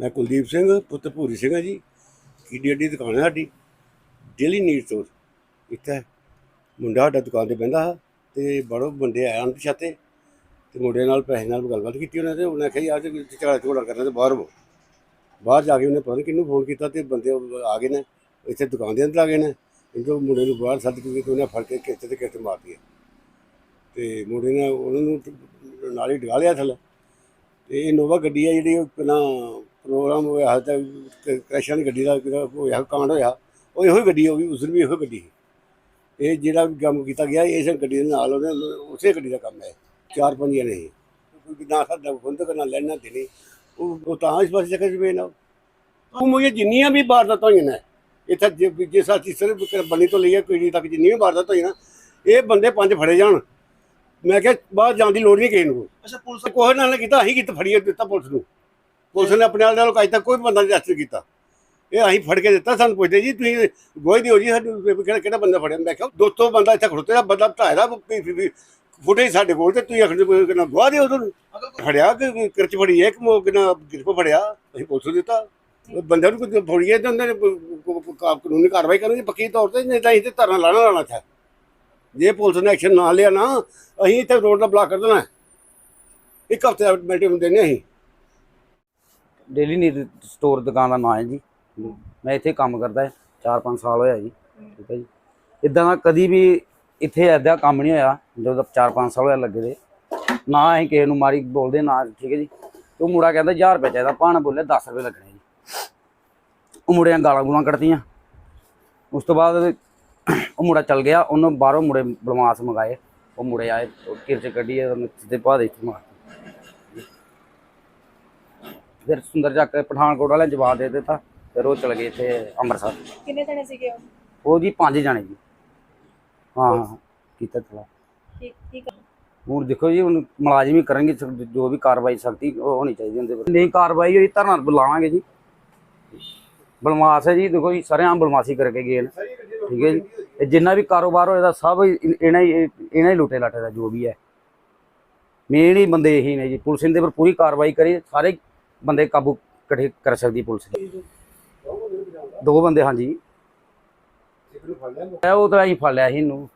ਮੈਂ ਕੁਲਦੀਪ ਸਿੰਘ, ਪੁੱਤ ਭੂਰੀ ਸਿੰਘ ਆ ਜੀ। ਕੀਡੀ ਅੱਡੀ ਦੁਕਾਨ ਹੈ ਸਾਡੀ। ਡੇਲੀ ਨੀਡ ਸਟੋਰ ਇੱਥੇ ਮੁੰਡਾ ਸਾਡਾ ਦੁਕਾਨ ਤੇ ਬਹਿੰਦਾ ਹੈ ਤੇ ਬੜੋ ਬੰਦੇ ਆਏ ਹਨ ਛਾਤੇ ਤੇ ਮੁੰਡੇ ਨਾਲ ਪੈਸੇ ਨਾਲ ਗੱਲਬਾਤ ਕੀਤੀ ਉਹਨੇ ਤੇ ਉਹਨੇ ਕਿਹਾ, ਯਾਰ ਜੇ ਝਗੜਾ ਝਗੜਾ ਕਰਨਾ ਤੇ ਬਾਹਰ ਵੋ ਬਾਹਰ ਜਾ ਕੇ ਉਹਨੇ ਪਤਾ ਨਹੀਂ ਕਿਹਨੂੰ ਫੋਨ ਕੀਤਾ ਤੇ ਬੰਦੇ ਆ ਗਏ ਨੇ, ਇੱਥੇ ਦੁਕਾਨ ਦੇ ਅੰਦਰ ਆ ਗਏ ਨੇ। ਇਹਨੂੰ ਮੁੰਡੇ ਨੂੰ ਬਾਹਰ ਸੱਦ ਕੇ ਤੇ ਉਹਨੇ ਫੜ ਕੇ ਕਿਸ਼ਤ ਤੇ ਕਿਸ਼ਤ ਮਾਰਤੀ ਤੇ ਮੁੰਡੇ ਨੇ ਉਹਨਾਂ ਨੂੰ ਨਾਲ ਹੀ ਡਗਾ ਲਿਆ ਥੱਲੇ। ਤੇ ਇਹ ਨੋਵਾ ਗੱਡੀ ਆ ਜਿਹੜੀ ਉਹ ਪਹਿਲਾਂ ਪ੍ਰੋਗਰਾਮ ਹੋਇਆ ਹਾਲ ਤੱਕ ਕ੍ਰੈਸ਼ਾਂ ਦੀ ਗੱਡੀ ਦਾ ਹੋਇਆ ਕਾਂਡ ਹੋਇਆ ਉਹ ਇਹੋ ਹੀ ਗੱਡੀ ਹੋ ਗਈ ਉਸ ਦਿਨ ਵੀ ਇਹੋ ਗੱਡੀ ਸੀ। ਇਹ ਜਿਹੜਾ ਵੀ ਕੰਮ ਕੀਤਾ ਗਿਆ ਇਸ ਗੱਡੀ ਦੇ ਨਾਲ ਉਹਨੇ ਉਸੇ ਗੱਡੀ ਦਾ ਕੰਮ ਹੈ ਚਾਰ ਪੰਜ ਜਣੇ ਸੀ। ਕੋਈ ਨਾ ਸਾਡਾ ਬੰਦ ਕਰਨਾ ਲੈਣਾ ਦੇਣੀ ਉਹ ਉਹ ਤਾਂ ਇਸ ਪਾਸੇ ਚੱਕਰ ਜਵੇ ਨਾ। ਉਹ ਮੁਝੇ ਜਿੰਨੀਆਂ ਵੀ ਵਾਰਦਾਤਾਂ ਹੋਈਆਂ ਨੇ ਇੱਥੇ ਜੇ- ਜੇ ਸਾਥੀ ਸਿਰਫ ਬਣੀ ਤੋਂ ਲਈਏ ਕੋਈ ਤੱਕ ਜਿੰਨੀਆਂ ਵੀ ਵਾਰਦਾਤਾਂ ਹੋਈਆਂ ਨਾ ਇਹ ਬੰਦੇ ਪੰਜ ਫੜੇ ਜਾਣ। ਮੈਂ ਕਿਹਾ ਬਾਹਰ ਜਾਣ ਦੀ ਲੋੜ ਨਹੀਂ ਕਿਸੇ ਨੂੰ। ਅੱਛਾ ਪੁਲਿਸ ਕੋਈ ਨਾਲ ਕੀਤਾ ਅਸੀਂ ਕਿਤੇ ਫੜੀਏ ਦਿੱਤਾ ਪੁਲਿਸ ਨੂੰ। ਪੁਲਿਸ ਨੇ ਆਪਣੇ ਨਾਲ ਅਜੇ ਤੱਕ ਕੋਈ ਬੰਦਾ ਨਹੀਂ ਅਰੈਸਟ ਕੀਤਾ। ਇਹ ਅਸੀਂ ਫੜ ਕੇ ਦਿੱਤਾ, ਸਾਨੂੰ ਪੁੱਛਦੇ ਜੀ, ਤੁਸੀਂ ਗੋਈ ਦਿਓ ਜੀ ਸਾਨੂੰ ਕਿਹੜਾ ਕਿਹੜਾ ਬੰਦਾ ਫੜਿਆ? ਮੈਂ ਕਿਹਾ, ਦੋਸਤੋ, ਬੰਦਾ ਇੱਥੇ ਖੜੋਤੇ ਦਾ ਬੰਦਾ ਢਾਇਦਾ ਫੁਟੇਜ ਸਾਡੇ ਕੋਲ ਤੇ ਤੁਸੀਂ ਆਖਦੇ ਕੋਈ ਕਿਹਨਾਂ ਗਵਾ ਦਿਓ ਤੁਹਾਨੂੰ? ਫੜਿਆ ਕਿ ਕਿਰਚ ਫੜੀ ਇੱਕ ਮੋ ਕਿਨਾ ਗ੍ਰਿਫ ਫੜਿਆ? ਅਸੀਂ ਪੁਲਿਸ ਨੂੰ ਦਿੱਤਾ। ਉਹ ਬੰਦੇ ਨੂੰ ਕੋਈ ਫੜੀਏ ਤਾਂ ਉਹਨਾਂ ਨੇ ਕਾਨੂੰਨੀ ਕਾਰਵਾਈ ਕਰਨੀ ਪੱਕੀ ਤੌਰ ਤੇ, ਨਹੀਂ ਤਾਂ ਅਸੀਂ ਤੇ ਧਰਨਾ ਲਾਣਾ ਲਾਣਾ ਥਾ ਜੇ ਪੁਲਿਸ ਨੇ ਐਕਸ਼ਨ ਨਾ ਲਿਆ ਨਾ, ਅਸੀਂ ਇੱਥੇ ਰੋਡ ਦਾ ਬਲਾਕ ਕਰ ਦੇਣਾ। ਇੱਕ ਹਫ਼ਤੇ ਦਾ ਮੈਟਿੰਗ ਦੇਣੇ ਅਸੀਂ। ਡੇਲੀ ਨੀਡ ਸਟੋਰ ਦੁਕਾਨ ਦਾ ਨਾਮ ਹੈ ਜੀ। ਮੈਂ ਇੱਥੇ ਕੰਮ ਕਰਦਾ ਹੈ 4-5 ਸਾਲ ਹੋਇਆ ਜੀ, ਠੀਕ ਹੈ ਜੀ। ਇਦਾਂ ਦਾ ਕਦੀ ਵੀ ਇੱਥੇ ਐਦਾ ਕੰਮ ਨਹੀਂ ਹੋਇਆ, ਜਦੋਂ 4-5 ਸਾਲ ਹੋਇਆ ਲੱਗੇ ਦੇ। ਨਾ ਅਸੀਂ ਕਿਸੇ ਨੂੰ ਮਾਰੀ ਬੋਲਦੇ, ਨਾ, ਠੀਕ ਹੈ ਜੀ। ਉਹ ਮੁੰਡਾ ਕਹਿੰਦਾ 1000 ਰੁਪਏ ਚਾਹੀਦਾ, ਭਾਣ ਬੋਲੇ 10 ਰੁਪਏ ਲੱਗਣੇ ਜੀ। ਉਹ ਮੁੰਡਿਆਂ ਗਾਲਾਂ ਗੂਲਾਂ ਕੱਢਤੀਆਂ। ਉਸ ਤੋਂ ਬਾਅਦ ਉਹ ਮੁੰਡਾ ਚੱਲ ਗਿਆ, ਉਹਨੂੰ ਬਾਹਰੋਂ ਮੁੰਡੇ ਬਲਮਾਸ ਮੰਗਾਏ। ਉਹ ਮੁੰਡੇ ਆਏ ਕਿਰਚ ਕੱਢੀ, ਉਹਨੇ ਸਿੱਧੇ ਪਾ ਦੇ ਇੱਥੇ ਮਾਰ ਫਿਰ ਸੁੰਦਰ ਚੱਕ ਕੇ ਪਠਾਨਕੋਟ ਵਾਲਿਆਂ ਨੇ ਜਵਾਬ ਦੇ ਦਿੱਤਾ ਫਿਰ ਉਹ ਚਲ ਗਏ ਇੱਥੇ ਅੰਮ੍ਰਿਤਸਰ। ਕਿੰਨੇ ਜਣੇ ਸੀਗੇ ਉਹ? ਉਹ ਜੀ ਪੰਜ ਜਾਣੇ ਜੀ। ਹਾਂ ਹਾਂ ਕੀਤਾ ਚਲਾ ਕੀ ਕੀ ਕਰ- ਹੁਣ ਦੇਖੋ ਜੀ ਹੁਣ ਮੁਲਾਜ਼ਮ ਹੀ ਕਰਨਗੇ ਸਖ- ਜੋ ਵੀ ਕਾਰਵਾਈ ਸਖਤੀ ਉਹ ਹੋਣੀ ਚਾਹੀਦੀ ਹੁੰਦੇ ਨਹੀਂ ਕਾਰਵਾਈ ਹੋਈ ਧਰਨਾ ਬੁਲਾਵਾਂਗੇ ਜੀ। ਬਲਮਾਸ ਹੈ ਜੀ ਦੇਖੋ ਜੀ ਸਾਰੇ ਆਮ ਬਲਮਾਸੀ ਕਰਕੇ ਗਏ ਨੇ। ਠੀਕ ਹੈ ਜੀ। ਇਹ ਜਿੰਨਾ ਵੀ ਕਾਰੋਬਾਰ ਹੋਏਦਾ ਸਭ ਇਨ- ਇਹਨਾਂ ਹੀ ਇਹਨਾਂ ਹੀ ਲੁੱਟੇ ਲਾਟੇ ਦਾ ਜੋ ਵੀ ਹੈ। ਮੇਨ ਹੀ ਬੰਦੇ ਇਹੀ ਨੇ ਜੀ ਪੁਲਿਸ ਇਹਦੇ ਪਰ ਪੂਰੀ ਕਾਰਵਾਈ ਕਰੀ ਸਾਰੇ ਬੰਦੇ ਕਾਬੂ ਇਕੱਠੇ ਕਰ ਸਕਦੀ ਪੁਲਿਸ ਦੋ। ਬੰਦੇ ਹਾਂਜੀ। ਉਹ ਤਾਂ ਅਸੀਂ ਫੜ ਲਿਆ ਸੀ ਇਹਨੂੰ।